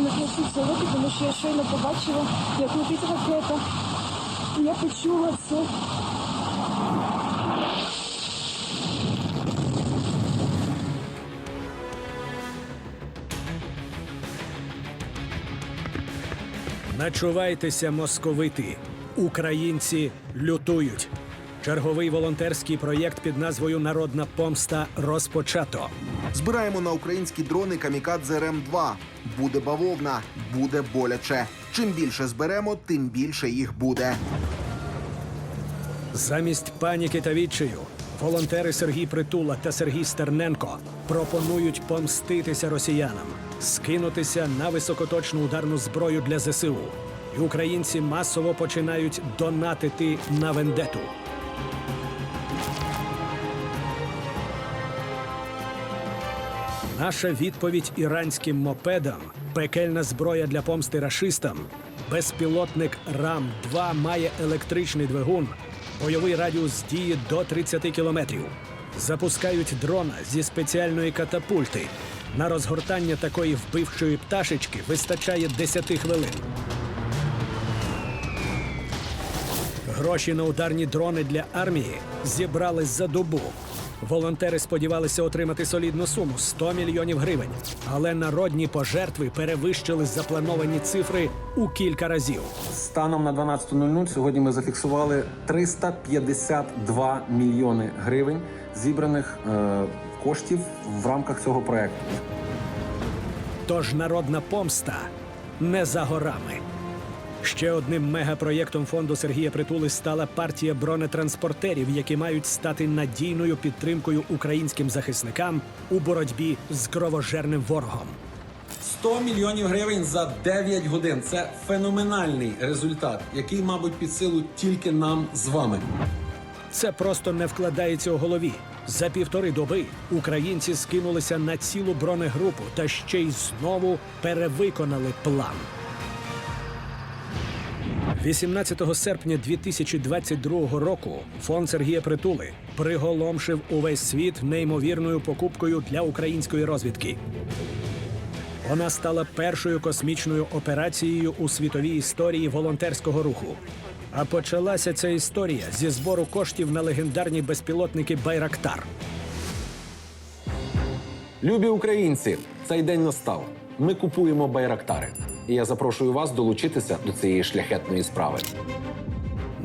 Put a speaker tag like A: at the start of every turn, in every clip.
A: не хочу сьогодні, тому що я щойно побачила, як летить ракета. І Я почула це.
B: Начувайтеся, московити. Українці лютують. Черговий волонтерський проєкт під назвою Народна помста розпочато.
C: Збираємо на українські дрони Камікадзе РМ-2. Буде бавовна, буде боляче. Чим більше зберемо, тим більше їх буде.
B: Замість паніки та відчаю волонтери Сергій Притула та Сергій Стерненко пропонують помститися росіянам, скинутися на високоточну ударну зброю для ЗСУ. І українці масово починають донатити на вендету. Наша відповідь іранським мопедам пекельна зброя для помсти рашистам. Безпілотник РАМ-2 має електричний двигун, бойовий радіус дії до 30 кілометрів. Запускають дрона зі спеціальної катапульти. На розгортання такої вбивчої пташечки вистачає 10 хвилин. Гроші на ударні дрони для армії зібрали за добу. Волонтери сподівалися отримати солідну суму 100 мільйонів гривень, але народні пожертви перевищили заплановані цифри у кілька разів.
D: Станом на 12.00 сьогодні ми зафіксували 352 мільйони гривень зібраних е, коштів в рамках цього проекту.
B: Тож народна помста не за горами. Ще одним мегапроєктом фонду Сергія Притули стала партія бронетранспортерів, які мають стати надійною підтримкою українським захисникам у боротьбі з кровожерним ворогом.
D: 100 мільйонів гривень за 9 годин. Це феноменальний результат, який, мабуть, під силу тільки нам з вами.
B: Це просто не вкладається у голові. За півтори доби українці скинулися на цілу бронегрупу та ще й знову перевиконали план. 18 серпня 2022 року фонд Сергія Притули приголомшив увесь світ неймовірною покупкою для української розвідки. Вона стала першою космічною операцією у світовій історії волонтерського руху. А почалася ця історія зі збору коштів на легендарні безпілотники Байрактар.
D: Любі українці, цей день настав. Ми купуємо байрактари. І я запрошую вас долучитися до цієї шляхетної справи.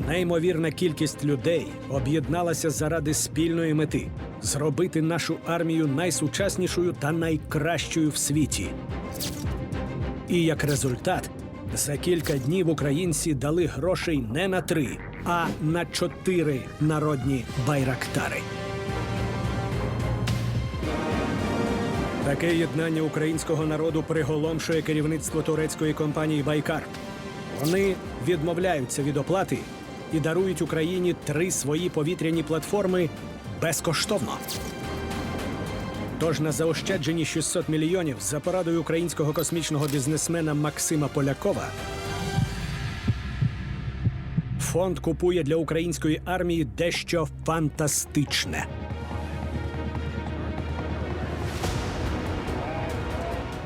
B: Неймовірна кількість людей об'єдналася заради спільної мети зробити нашу армію найсучаснішою та найкращою в світі. І як результат, за кілька днів українці дали грошей не на три, а на чотири народні байрактари. Таке єднання українського народу приголомшує керівництво турецької компанії Байкар. Вони відмовляються від оплати і дарують Україні три свої повітряні платформи безкоштовно. Тож на заощаджені 600 мільйонів за порадою українського космічного бізнесмена Максима Полякова фонд купує для української армії дещо фантастичне.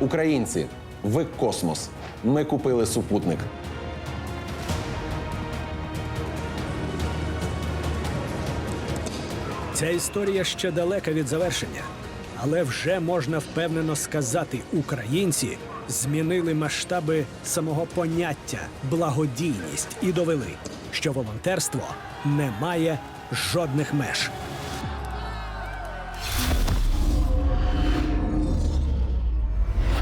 D: Українці, ви космос. Ми купили супутник.
B: Ця історія ще далека від завершення, але вже можна впевнено сказати, українці змінили масштаби самого поняття благодійність і довели, що волонтерство не має жодних меж.